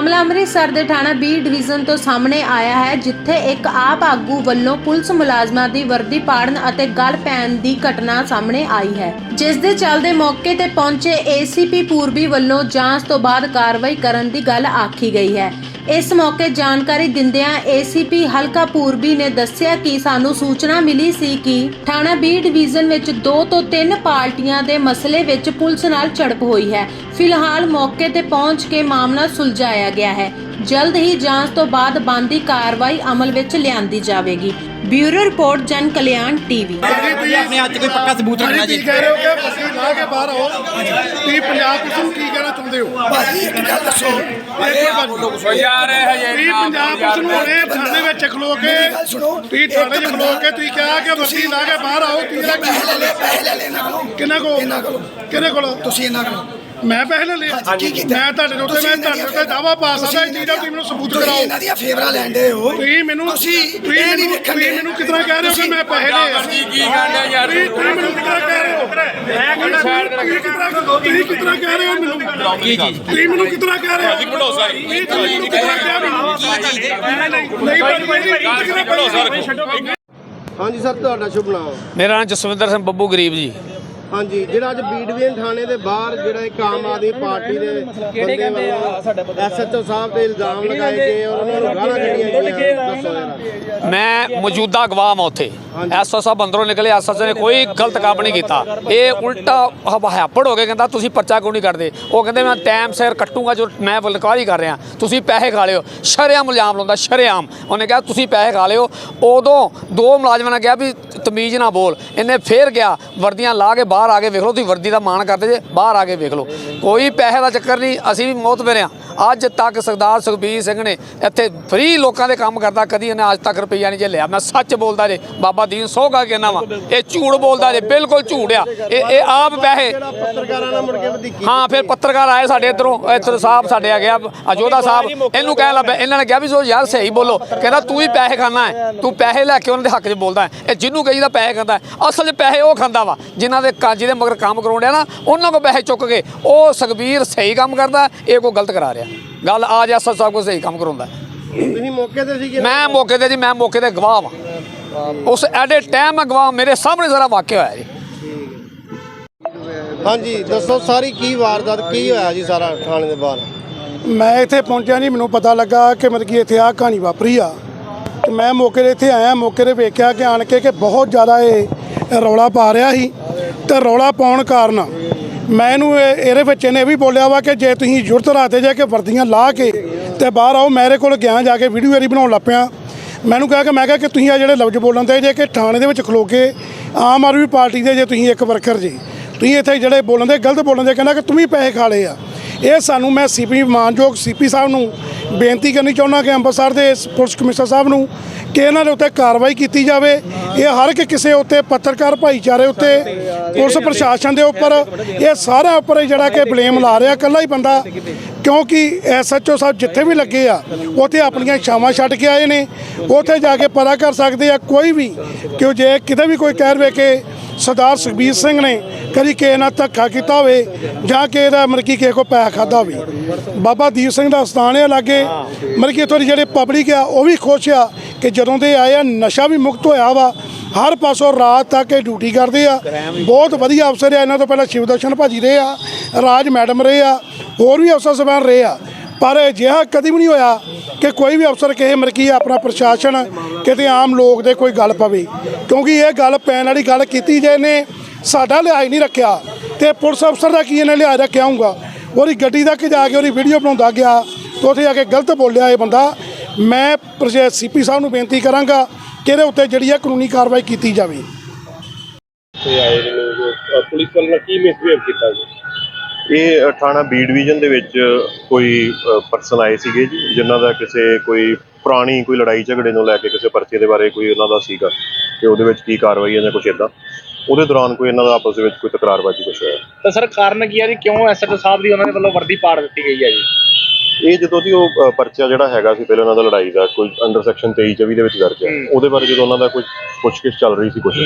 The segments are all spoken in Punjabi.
ਮਾਮਲਾ ਅੰਮ੍ਰਿਤਸਰ ਦੇ ਥਾਣਾ ਬੀ ਡਿਵੀਜ਼ਨ ਤੋਂ ਸਾਹਮਣੇ ਆਇਆ ਹੈ, ਜਿੱਥੇ ਇੱਕ ਆਪ ਆਗੂ ਵੱਲੋਂ ਪੁਲਿਸ ਮੁਲਾਜ਼ਮਾਂ ਦੀ ਵਰਦੀ ਪਾੜਨ ਅਤੇ ਗਲ ਪੈਣ ਦੀ ਘਟਨਾ ਸਾਹਮਣੇ ਆਈ ਹੈ। ਜਿਸ ਦੇ ਚੱਲਦੇ ਮੌਕੇ ਤੇ ਪਹੁੰਚੇ ਏਸੀਪੀ ਪੂਰਬੀ ਵੱਲੋਂ ਜਾਂਚ ਤੋਂ ਬਾਅਦ ਕਾਰਵਾਈ ਕਰਨ ਦੀ ਗੱਲ ਆਖੀ ਗਈ ਹੈ। ਇਸ ਮੌਕੇ ਜਾਣਕਾਰੀ ਦਿੰਦਿਆਂ ਏਸੀਪੀ ਹਲਕਾ ਪੂਰਬੀ ਨੇ ਦੱਸਿਆ ਕਿ ਸਾਨੂੰ ਸੂਚਨਾ ਮਿਲੀ ਸੀ ਕਿ ਥਾਣਾ ਬੀ ਡਿਵੀਜ਼ਨ ਵਿੱਚ ਦੋ ਤੋਂ ਤਿੰਨ ਪਾਰਟੀਆਂ ਦੇ ਮਸਲੇ ਵਿੱਚ ਪੁਲਿਸ ਨਾਲ ਝੜਪ ਹੋਈ ਹੈ। ਫਿਲਹਾਲ ਮੌਕੇ ਤੇ ਪਹੁੰਚ ਕੇ ਮਾਮਲਾ ਸੁਲਝਾਇਆ ਗਿਆ ਹੈ। ਜਲਦ ਹੀ ਜਾਂਚ ਤੋਂ ਬਾਅਦ ਬੰਦੀ ਕਾਰਵਾਈ ਅਮਲ ਵਿੱਚ ਲਿਆਂਦੀ ਜਾਵੇਗੀ। ਬਿਊਰੋ ਰਿਪੋਰਟ ਜਨ ਕਲਿਆਣ ਟੀਵੀ। ਤੁਸੀਂ ਆਪਣੇ 'ਚ ਕੋਈ ਪੱਕਾ ਸਬੂਤ ਰੱਖਣਾ ਜੀ। ਕੀ ਕਹਿ ਰਹੇ ਹੋ ਕਿ ਬੱਸੀ ਲਾ ਕੇ ਬਾਹਰ ਆਓ। ਤੁਸੀਂ ਪੰਜਾਬ ਪੁਲਿਸ ਨੂੰ ਕੀ ਕਹਿਣਾ ਚਾਹੁੰਦੇ ਹੋ? ਭਾਜੀ ਇੱਕ ਗੱਲ ਦੱਸੋ। ਯਾਰ ਇਹ ਹਜੇ ਤੁਸੀਂ ਪੰਜਾਬ ਪੁਲਿਸ ਨੂੰ ਹੁਣੇ ਥਾਣੇ ਵਿੱਚ ਖਲੋ ਕੇ ਤੁਸੀਂ ਥਾਣੇ 'ਚ ਖਲੋ ਕੇ ਤੁਸੀਂ ਕਿਹਾ ਕਿ ਬੱਸੀ ਲਾ ਕੇ ਬਾਹਰ ਆਓ ਤੁਸੀਂ ਇਹਨਾਂ ਕੋਲੋਂ। ਕਿੰਨਾ ਕੋ ਇਹਨਾਂ ਕੋਲੋਂ। ਕਿਹਦੇ ਕੋਲ? ਤੁਸੀਂ ਇਹਨਾਂ ਕੋਲੋਂ। ਮੈਂ ਪੈਸੇ ਲੈ ਹਾਂਜੀ, ਕੀ ਕੀਤਾ? ਮੈਂ ਤੁਹਾਡੇ ਉੱਤੇ ਮੈਂ ਤੁਹਾਡੇ ਉੱਤੇ ਦਾਵਾ ਪਾ ਸਕਦਾ ਇਹ ਚੀਜ਼ ਤੁਸੀਂ ਮੈਨੂੰ ਸਬੂਤ ਤੁਸੀਂ ਕਰਾਓ। ਇਹਨਾਂ ਦੀਆਂ ਫੇਵਰਾਂ ਲੈਂਦੇ ਹੋ। ਤੁਸੀਂ ਮੈਨੂੰ ਤੁਸੀਂ ਤੁਸੀਂ ਇਹ ਨਹੀਂ ਮੈਨੂੰ ਵੇਖਣ ਤੁਸੀਂ ਦੇ। ਮੈਨੂੰ ਕਿਤਨਾ ਕਹਿ ਰਹੇ ਹੋ ਕਿ ਮੈਂ ਪੈਸੇ ਲਏ ਆ? ਜੀ ਕੀ ਕਹਿੰਦੇ ਯਾਰ ਤੁਸੀਂ ਤੁਸੀਂ ਮੈਨੂੰ ਕਿਤਨਾ ਕਹਿ ਰਹੇ ਹੋ? ਮੈਂ ਕਹਿੰਦਾ ਤੁਸੀਂ ਕਿਤਨਾ ਤੁਸੀਂ ਕਿਤਨਾ ਕਹਿ ਰਹੇ ਹੋ ਮੈਨੂੰ? ਕੀ ਚੀਜ਼? ਤੁਸੀਂ ਮੈਨੂੰ ਕਿਤਨਾ ਕਹਿ ਰਹੇ ਹੋ? ਅਸੀਂ ਭਰੋਸਾ ਰੱਖੋ। ਤੁਸੀਂ ਮੈਨੂੰ ਕਿਤਨਾ ਕਹਿ ਰਹੇ ਹੋ? ਨਹੀਂ ਭਾਈ ਭਰੋਸਾ ਰੱਖੋ। ਹਾਂਜੀ ਸਰ ਤੁਹਾਡਾ ਸ਼ੁਭ ਨਾਮ? ਮੇਰਾ ਨਾਮ ਜਸਵਿੰਦਰ ਸਿੰਘ ਬੱਬੂ ਗਰੀਬ ਜੀ। ਹਾਂਜੀ ਜਿਹੜਾ ਅੱਜ ਬੀ ਡਿਵੀਜ਼ਨ ਥਾਣੇ ਦੇ ਬਾਹਰ ਜਿਹੜਾ ਇੱਕ ਆਮ ਆਦਮੀ ਪਾਰਟੀ ਦੇ ਬੰਦੇ ਵੱਲੋਂ ਐਸਐਚਓ ਸਾਹਿਬ ਤੇ ਇਲਜ਼ਾਮ ਲਗਾਏ ਗਏ ਔਰ ਉਹਨਾਂ ਨੂੰ ਗਾਲਾਂ ਕੱਢੀਆਂ ਗਈਆਂ। ਦੱਸੋ ਜਰਾ। ਮੈਂ ਮੌਜੂਦਾ ਗਵਾਹ ਹਾਂ ਉੱਥੇ। ਐਸਓ ਸਾਹਿਬ ਅੰਦਰੋਂ ਨਿਕਲੇ ਐਸਐਚਓ ਨੇ ਕੋਈ ਗਲਤ ਕੰਮ ਨਹੀਂ ਕੀਤਾ। ਇਹ ਉਲਟਾ ਹਵਾਪੜ ਹੋ ਕੇ ਕਹਿੰਦਾ ਤੁਸੀਂ ਪਰਚਾ ਕਿਉਂ ਨਹੀਂ ਕਰਦੇ ਉਹ ਕਹਿੰਦੇ ਮੈਂ ਟਾਈਮ ਸਿਰ ਕੱਟੂਗਾ ਜੋ ਮੈਂ ਬਲਕਾਰੀ ਕਰ ਰਿਹਾ। ਤੁਸੀਂ ਪੈਸੇ ਖਾ ਲਿਓ। ਸ਼ਰੇਆਮ ਇਲਜ਼ਾਮ ਲਾਉਂਦਾ ਸ਼ਰੇਆਮ। ਉਹਨੇ ਕਿਹਾ ਤੁਸੀਂ ਪੈਸੇ ਖਾ ਲਿਓ। ਉਦੋਂ ਦੋ ਮੁਲਾਜ਼ਮਾਂ ਨੇ ਕਿਹਾ ਵੀ ਤਮੀਜ਼ ਨਾ ਬੋਲ। ਇਹਨੇ ਫੇਰ ਗਿਆ ਵਰਦੀਆਂ ਲਾ ਕੇ ਬਾਹਰ ਬਾਹਰ ਆ ਕੇ ਵੇਖ ਲਓ, ਤੁਸੀਂ ਵਰਦੀ ਦਾ ਮਾਣ ਕਰਦੇ ਜੇ, ਬਾਹਰ ਆ ਕੇ ਵੇਖ ਲਓ। ਕੋਈ ਪੈਸੇ ਦਾ ਚੱਕਰ ਨਹੀਂ, ਅਸੀਂ ਵੀ ਮੌਤ ਆ ਅੱਜ ਤੱਕ ਸਰਦਾਰ ਸੁਖਬੀਰ ਸਿੰਘ ਨੇ ਇੱਥੇ ਫ੍ਰੀ ਲੋਕਾਂ ਦੇ ਕੰਮ ਕਰਦਾ, ਕਦੀ ਇਹਨੇ ਅੱਜ ਤੱਕ ਰੁਪਈਆ ਨਹੀਂ ਝੱਲਿਆ ਮੈਂ ਸੱਚ ਬੋਲਦਾ ਜੇ, ਬਾਬਾ ਦੀਨ ਸੋਗਾ ਕਹਿੰਦਾ ਵਾ। ਇਹ ਝੂਠ ਬੋਲਦਾ ਜੇ, ਬਿਲਕੁਲ ਝੂਠ ਆ। ਇਹ ਇਹ ਆਪ ਪੈਸੇ ਪੱਤਰਕਾਰਾਂ ਨਾਲ ਮੁੜ ਕੇ ਹਾਂ, ਫਿਰ ਪੱਤਰਕਾਰ ਆਏ ਸਾਡੇ ਇੱਧਰੋਂ ਇੱਧਰ ਸਾਹਿਬ ਸਾਡੇ ਆ ਗਿਆ, ਅਜੋਧਾ ਸਾਹਿਬ। ਇਹਨੂੰ ਕਹਿ ਲੱਭਿਆ ਇਹਨਾਂ ਨੇ ਕਿਹਾ ਵੀ ਸੋ ਯਾਰ ਸਹੀ ਬੋਲੋ। ਕਹਿੰਦਾ, ਤੂੰ ਹੀ ਪੈਸੇ ਖਾਣਾ ਹੈ, ਤੂੰ ਪੈਸੇ ਲੈ ਕੇ ਉਹਨਾਂ ਦੇ ਹੱਕ 'ਚ ਬੋਲਦਾ ਹੈ। ਇਹ ਜਿਹਨੂੰ ਕਹੀਦਾ ਪੈਸੇ ਖਾਂਦਾ ਅਸਲ 'ਚ ਪੈਸੇ ਉਹ ਖਾਂਦਾ ਵਾ, ਜਿਨ੍ਹਾਂ ਦੇ ਕਾਜੀ ਦੇ ਮਗਰ ਕੰਮ ਕਰਾਉਂਦੇ ਨਾ, ਉਹਨਾਂ ਕੋ ਪੈਸੇ ਚੁੱਕ ਕੇ, ਉਹ ਸੁਖਬੀਰ ਸਹੀ ਕੰਮ ਕਰਦਾ, ਇਹ ਕੋ ਗਲਤ ਕਰਾ ਰਿਹਾ। ਗੱਲ ਆ ਜਾ ਐਸਐਸ ਸਾਹਿਬ ਕੋ ਸਹੀ ਕੰਮ ਕਰਾਉਂਦਾ। ਤੁਸੀਂ ਮੌਕੇ ਤੇ ਸੀਗੇ? ਮੈਂ ਮੌਕੇ ਤੇ ਜੀ ਮੈਂ ਮੌਕੇ ਤੇ ਗਵਾਹ ਵਾਂ। ਉਸ ਐਡੇ ਟਾਈਮ ਮੈਂ ਗਵਾਹ ਮੇਰੇ ਸਾਹਮਣੇ ਸਾਰਾ ਵਾਕਿਆ ਹੋਇਆ ਜੀ। ਹਾਂਜੀ ਦੱਸੋ ਸਾਰੀ ਕੀ ਵਾਰਦਾਤ ਕੀ ਹੋਇਆ ਜੀ ਸਾਰਾ ਥਾਣੇ ਦੇ ਬਾਹਰ? ਮੈਂ ਇੱਥੇ ਪਹੁੰਚਿਆ ਨਹੀਂ ਮੈਨੂੰ ਪਤਾ ਲੱਗਾ ਕਿ ਮਤਲਬ ਕਿ ਇੱਥੇ ਆ ਕਹਾਣੀ ਵਾਪਰੀ ਆ। ਤੇ ਮੈਂ ਮੌਕੇ 'ਤੇ ਇੱਥੇ ਆਇਆ ਮੌਕੇ 'ਤੇ ਵੇਖਿਆ ਕਿ ਆਣ ਕੇ ਕਿ ਬਹੁਤ ਜ਼ਿਆਦਾ ਇਹ ਰੌਲਾ ਪਾ ਰਿਹਾ ਸੀ। ਤੇ ਰੌਲਾ ਪਾਉਣ ਕਾਰਨ ਮੈਂ ਇਹਨੂੰ ਇਹ- ਇਹਦੇ ਵਿੱਚ ਇਹਨੇ ਇਹ ਵੀ ਬੋਲਿਆ ਵਾ ਕਿ ਜੇ ਤੁਸੀਂ ਜੁਰਤ ਰਾਤੇ ਜਾ ਕੇ ਵਰਦੀਆਂ ਲਾ ਕੇ ਤੇ ਬਾਹਰ ਆਓ, ਮੇਰੇ ਕੋਲ ਗਿਆ ਜਾ ਕੇ ਵੀਡੀਓ ਇਹਦੀ ਬਣਾਉਣ ਲੱਗ ਪਿਆ। ਮੈਨੂੰ ਕਿਹਾ ਕਿ ਮੈਂ ਕਿਹਾ ਕਿ ਤੁਸੀਂ ਆ ਜਿਹੜੇ ਲਫ਼ਜ਼ ਬੋਲਣ ਦੇ ਜੇ ਕਿ ਥਾਣੇ ਦੇ ਵਿੱਚ ਖਲੋ ਕੇ ਆਮ ਆਦਮੀ ਪਾਰਟੀ ਦੇ ਜੇ ਤੁਸੀਂ ਇੱਕ ਵਰਕਰ ਜੀ, ਤੁਸੀਂ ਇੱਥੇ ਜਿਹੜੇ ਬੋਲਣ ਦੇ, ਗਲਤ ਬੋਲਣ ਦੇ ਕਹਿੰਦਾ ਕਿ ਤੁਸੀਂ ਪੈਸੇ ਖਾ ਲਏ ਆ। ਇਹ ਸਾਨੂੰ ਮੈਂ ਸੀਪੀ ਮਾਨਯੋਗ ਸੀਪੀ ਸਾਹਿਬ ਨੂੰ ਬੇਨਤੀ ਕਰਨੀ ਚਾਹੁੰਦਾ ਕਿ ਅੰਮ੍ਰਿਤਸਰ ਦੇ ਪੁਲਿਸ ਕਮਿਸ਼ਨਰ ਸਾਹਿਬ ਨੂੰ ਕਿ ਇਹਨਾਂ ਦੇ ਉੱਤੇ ਕਾਰਵਾਈ ਕੀਤੀ ਜਾਵੇ। ਇਹ ਹਰ ਇੱਕ ਕਿਸੇ ਉੱਤੇ ਪੱਤਰਕਾਰ ਭਾਈਚਾਰੇ ਉੱਤੇ, ਪੁਲਿਸ ਪ੍ਰਸ਼ਾਸਨ ਦੇ ਉੱਪਰ, ਇਹ ਸਾਰਾ ਉੱਪਰ ਜਿਹੜਾ ਕਿ ਬਲੇਮ ਲਾ ਰਿਹਾ ਇਕੱਲਾ ਹੀ ਬੰਦਾ। ਕਿਉਂਕਿ ਐਸਐਚਓ ਸਾਹਿਬ ਜਿੱਥੇ ਵੀ ਲੱਗੇ ਆ, ਉੱਥੇ ਆਪਣੀਆਂ ਛਾਵਾਂ ਛੱਡ ਕੇ ਆਏ ਨੇ। ਉੱਥੇ ਜਾ ਕੇ ਪਤਾ ਕਰ ਸਕਦੇ ਆ, ਕੋਈ ਵੀ, ਕਿ ਜੇ ਕਿਤੇ ਵੀ ਕੋਈ ਕਹਿ ਰਵੇ ਕੇ ਸਰਦਾਰ ਸੁਖਬੀਰ ਸਿੰਘ ਨੇ ਕਦੀ ਕਿਸੇ ਨਾਲ ਧੱਕਾ ਕੀਤਾ ਹੋਵੇ ਜਾਂ ਕਿਸੇ ਦਾ ਮਤਲਬ ਕਿ ਕਿਸੇ ਕੋ ਪੈਸਾ ਖਾਦਾ ਹੋਵੇ। ਬਾਬਾ ਦੀਪ ਸਿੰਘ ਦਾ ਸਥਾਨ ਹੈ ਲਾਗੇ। ਮਤਲਬ ਕਿ ਇੱਥੋਂ ਦੀ ਜਿਹੜੇ ਪਬਲਿਕ ਆ, ਉਹ ਵੀ ਖੁਸ਼ ਆ ਕਿ ਜਦੋਂ ਦੇ ਆਏ ਆ, ਨਸ਼ਾ ਵੀ ਮੁਕਤ ਹੋਇਆ ਵਾ। ਹਰ ਪਾਸੋਂ ਰਾਤ ਤੱਕ ਇਹ ਡਿਊਟੀ ਕਰਦੇ ਆ। ਬਹੁਤ ਵਧੀਆ ਅਫਸਰ ਆ, ਇਹਨਾਂ ਤੋਂ ਪਹਿਲਾਂ ਸ਼ਿਵਦਰਸ਼ਨ ਭਾਜੀ ਰਹੇ ਆ, ਰਾਜ ਮੈਡਮ ਰਹੇ ਆ, ਹੋਰ ਵੀ ਅਫਸਰ ਸਬਾਨ ਰਹੇ ਆ। ਪਰ ਅਜਿਹਾ ਕਦੀ ਵੀ ਨਹੀਂ ਹੋਇਆ ਕਿ ਕੋਈ ਵੀ ਅਫਸਰ ਕਿਸੇ ਮਰਕੀ ਆਪਣਾ ਪ੍ਰਸ਼ਾਸਨ, ਕਿਤੇ ਆਮ ਲੋਕ ਦੇ ਕੋਈ ਗੱਲ ਪਵੇ। ਕਿਉਂਕਿ ਇਹ ਗੱਲ ਪੈਣ ਵਾਲੀ ਗੱਲ ਕੀਤੀ ਜੇ ਨੇ ਸਾਡਾ ਲਿਹਾਜ਼ ਨਹੀਂ ਰੱਖਿਆ ਤੇ ਪੁਲਿਸ ਅਫਸਰ ਦਾ ਕੀ ਇਹਨੇ ਲਿਹਾਜ਼ ਰੱਖਿਆ ਹੋਊਗਾ? ਉਹਦੀ ਗੱਡੀ ਤੱਕ ਜਾ ਕੇ ਉਹਦੀ ਵੀਡੀਓ ਬਣਾਉਂਦਾ ਗਿਆ ਤੇ ਉੱਥੇ ਜਾ ਕੇ ਗਲਤ ਬੋਲਿਆ ਇਹ ਬੰਦਾ? ਮੈਂ ਸੀਪੀ ਸਾਹਿਬ ਨੂੰ ਬੇਨਤੀ ਕਰਾਂਗਾ ਕਿ ਇਹਦੇ ਉੱਤੇ ਜਿਹੜੀ ਹੈ ਕਾਨੂੰਨੀ ਕਾਰਵਾਈ ਕੀਤੀ ਜਾਵੇ। ਤੇ ਆਏ ਨੇ ਲੋਕ ਪੁਲਿਸ ਵੱਲੋਂ ਕੀ ਮਿਸਬੀਹੇਵ ਕੀਤਾ ਜੀ? ਇਹ ਥਾਣਾ ਬੀ ਡਿਵੀਜ਼ਨ ਦੇ ਵਿੱਚ ਕੋਈ ਪਰਸਨ ਆਏ ਸੀਗੇ ਜੀ ਜਿਨ੍ਹਾਂ ਦਾ ਕਿਸੇ ਕੋਈ ਪੁਰਾਣੀ ਕੋਈ ਲੜਾਈ ਝਗੜੇ ਨੂੰ ਲੈ ਕੇ ਕਿਸੇ ਪਰਚੇ ਦੇ ਬਾਰੇ ਕੋਈ ਉਹਨਾਂ ਦਾ ਸੀਗਾ ਤੇ ਉਹਦੇ ਵਿੱਚ ਕੀ ਕਾਰਵਾਈ ਹੈ ਜਾਂ ਕੁਛ ਇਦਾਂ ਉਹਦੇ ਦੌਰਾਨ ਕੋਈ ਇਹਨਾਂ ਦਾ ਆਪਸ ਦੇ ਵਿੱਚ ਕੋਈ ਤਕਰਾਰਬਾਜ਼ੀ ਕੁਛ ਹੋਇਆ? ਤਾਂ ਸਰ ਕਾਰਨ ਕੀ ਹੈ ਜੀ? ਕਿਉਂ ਐਸਐਚਓ ਸਾਹਿਬ ਦੀ ਉਹਨਾਂ ਦੇ ਵੱਲੋਂ ਵਰਦੀ ਪਾੜ ਦਿੱਤੀ ਗਈ ਹੈ ਜੀ? ਇਹ ਜਦੋਂ ਦੀ ਉਹ ਅ, ਪਰਚਾ ਜਿਹੜਾ ਹੈਗਾ ਸੀ ਪਹਿਲਾਂ ਉਹਨਾਂ ਦਾ ਲੜਾਈ ਦਾ ਕੋਈ ਅੰਡਰ ਸੈਕਸ਼ਨ 23 24 ਦੇ ਵਿੱਚ ਦਰਜ ਹੈ। ਉਹਦੇ ਬਾਰੇ ਜਦੋਂ ਉਹਨਾਂ ਦਾ ਕੋਈ ਪੁੱਛਗਿੱਛ ਚੱਲ ਰਹੀ ਸੀ ਕੁਛ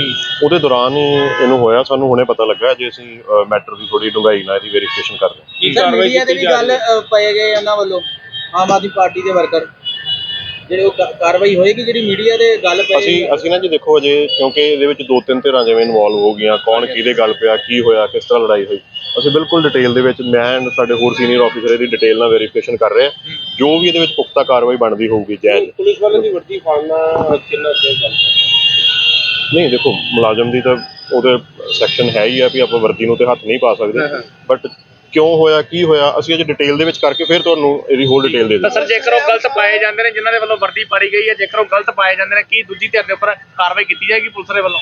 ਉਹਦੇ ਦੌਰਾਨ ਹੀ ਇਹਨੂੰ ਹੋਇਆ ਸਾਨੂੰ ਹੁਣੇ ਪਤਾ ਲੱਗਾ ਜੇ ਅਸੀਂ ਮੈਟਰ ਦੀ ਥੋੜੀ ਡੂੰਘਾਈ ਨਾਲ ਇਹਦੀ ਵੈਰੀਫਿਕੇਸ਼ਨ ਕਰ ਰਹੇ ਹਾਂ। ਕੀ ਕਾਰਵਾਈ ਕੀਤੀ ਜਾ ਰਹੀ ਹੈ। ਪਏ ਗਏ ਉਹਨਾਂ ਵੱਲੋਂ ਆਮ ਆਦਮੀ ਪਾਰਟੀ ਦੇ ਵਰਕਰ ਜਿਹੜੇ ਉਹ ਕਾ- ਕਾਰਵਾਈ ਹੋਏਗੀ ਜਿਹੜੀ ਮੀਡੀਆ ਦੇ ਗੱਲ ਪਈ ਅਸੀਂ ਅਸੀਂ ਨਾ ਜੀ ਦੇਖੋ ਅਜੇ ਕਿਉਂਕਿ ਇਹਦੇ ਵਿੱਚ ਦੋ ਤਿੰਨ ਧਿਰਾਂ ਜਿਵੇਂ ਇਨਵੋਲਵ ਹੋ ਗਈਆਂ ਕੌਣ ਕਿਹਦੇ ਗੱਲ ਪਿਆ ਕੀ ਹੋਇਆ ਕਿਸ ਤਰ੍ਹਾਂ ਲੜਾਈ ਹੋਈ। ਅਸੀਂ ਬਿਲਕੁਲ ਡਿਟੇਲ ਦੇ ਵਿੱਚ ਮੈਂ and ਸਾਡੇ ਹੋਰ ਸੀਨੀਅਰ ਆਫੀਸਰ ਇਹਦੀ ਡਿਟੇਲ ਨਾਲ ਵੈਰੀਫਿਕੇਸ਼ਨ ਕਰ ਰਹੇ ਹਾਂ। ਜੋ ਵੀ ਇਹਦੇ ਵਿੱਚ ਪੁਖਤਾ ਕਾਰਵਾਈ ਬਣਦੀ ਹੋਊਗੀ ਜਾਇਜ਼ ਪੁਲਿਸ ਵਾਲੇ ਦੀ ਵਰਦੀ ਪਾਉਣਾ ਕਿੰਨਾ ਸਹੀ ਗੱਲ ਨਹੀਂ ਦੇਖੋ ਮੁਲਾਜ਼ਮ ਦੀ ਤਾਂ ਉਹਦੇ ਸੈਕਸ਼ਨ ਹੈ ਹੀ ਆ ਵੀ ਆਪਾਂ ਵਰਦੀ ਨੂੰ ਤੇ ਹੱਥ ਨਹੀਂ ਪਾ ਸਕਦੇ। ਬਟ ਕਿਉਂ ਹੋਇਆ ਕੀ ਹੋਇਆ ਅਸੀਂ ਅਜੇ ਡਿਟੇਲ ਦੇ ਵਿੱਚ ਕਰਕੇ ਫਿਰ ਤੁਹਾਨੂੰ ਇਹਦੀ ਹੋਰ ਡਿਟੇਲ ਦੇ ਤਾਂ ਦਿੰਦੇ ਸਰ ਜੇਕਰ ਉਹ ਗਲਤ ਪਾਏ ਜਾਂਦੇ ਨੇ ਜਿਨ੍ਹਾਂ ਦੇ ਵੱਲੋਂ ਵਰਦੀ ਪਾੜੀ ਗਈ ਹੈ ਜੇਕਰ ਉਹ ਗਲਤ ਪਾਏ ਜਾਂਦੇ ਨੇ ਕੀ ਦੂਜੀ ਧਿਰ ਦੇ ਉੱਪਰ ਕਾਰਵਾਈ ਕੀਤੀ ਜਾਏਗੀ ਪੁਲਿਸ ਦੇ ਵੱਲੋਂ?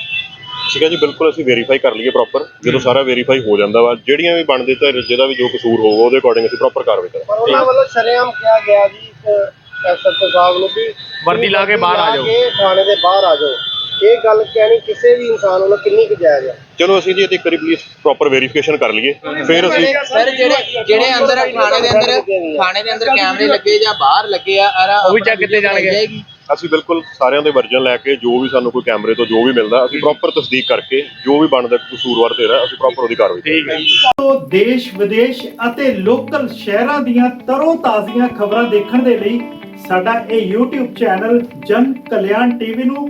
ਠੀਕ ਹੈ ਜੀ ਬਿਲਕੁਲ ਅਸੀਂ ਵੈਰੀਫਾਈ ਕਰ ਲਈਏ ਪ੍ਰੋਪਰ ਜਦੋਂ ਸਾਰਾ ਵੈਰੀਫਾਈ ਹੋ ਜਾਂਦਾ ਵਾ ਜਿਹੜੀਆਂ ਵੀ ਬਣਦੇ ਤਾਂ ਜਿਹਦਾ ਵੀ ਜੋ ਕਸੂਰ ਹੋਊਗਾ ਉਹਦੇ ਅਕੋਰਡਿੰਗ ਅਸੀਂ ਪ੍ਰੋਪਰ ਕਾਰਵਾਈ ਕਰਾਂਗੇ। ਪਰ ਉਹਨਾਂ ਵੱਲੋਂ ਸ਼ਰੇਆਮ ਕਿਹਾ ਗਿਆ ਜੀ ਐਸਐਚਓ ਸਾਹਿਬ ਨੂੰ ਵੀ ਵਰਦੀ ਲਾ ਕੇ ਬਾਹਰ ਆ ਜਾਓ। ਕੇ ਥਾਣੇ ਦੇ ਬਾਹਰ ਆ ਜਾਓ। ਇਹ ਗੱਲ ਕਹਿਣੀ ਕਿਸੇ ਵੀ ਇਨਸਾਨ ਵੱਲੋਂ ਕਿੰਨੀ ਕੁ ਜਾਇਜ਼ ਹੈ ਚਲੋ ਅਸੀਂ ਜੀ ਇਹਦੀ ਇੱਕ ਵਾਰੀ ਪਲੀਜ਼ ਪ੍ਰੋਪਰ ਵੈਰੀਫਿਕੇਸ਼ਨ ਕਰ ਲਈਏ। ਫਿਰ ਅਸੀਂ ਸਰ ਜਿਹੜੇ ਜਿਹੜੇ ਅੰਦਰ ਥਾਣੇ ਦੇ ਅੰਦਰ ਥਾਣੇ ਦੇ ਅੰਦਰ ਕੈਮਰੇ ਲੱਗੇ ਜਾਂ ਬਾਹਰ ਲੱਗੇ ਆ ਅਰਾ ਉਹ ਵੀ check ਕੀਤੇ ਜਾਣਗੇ। ਅਸੀਂ ਬਿਲਕੁਲ ਸਾਰਿਆਂ ਦੇ ਵਰਜਨ ਲੈ ਕੇ ਜੋ ਵੀ ਸਾਨੂੰ ਕੋਈ ਕੈਮਰੇ ਤੋਂ ਜੋ ਵੀ ਮਿਲਦਾ ਅਸੀਂ ਪ੍ਰੋਪਰ ਤਸਦੀਕ ਕਰਕੇ ਜੋ ਵੀ ਬਣਦਾ ਕਸੂਰਵਾਰ ਤੇਰਾ ਅਸੀਂ ਪ੍ਰੋਪਰ ਉਹਦੀ ਕਾਰਵਾਈ ਕਰਾਂਗੇ। ਠੀਕ ਹੈ ਜੀ। ਤੋਂ ਦੇਸ਼ ਵਿਦੇਸ਼ ਅਤੇ ਲੋਕਲ ਸ਼ਹਿਰਾਂ ਦੀਆਂ ਤਰੋ ਤਾਜ਼ੀਆਂ ਖਬਰਾਂ ਦੇਖਣ ਦੇ ਲਈ ਸਾਡਾ ਇਹ YouTube ਚੈਨਲ ਜਨ ਕਲਿਆਣ ਟੀਵੀ ਨੂੰ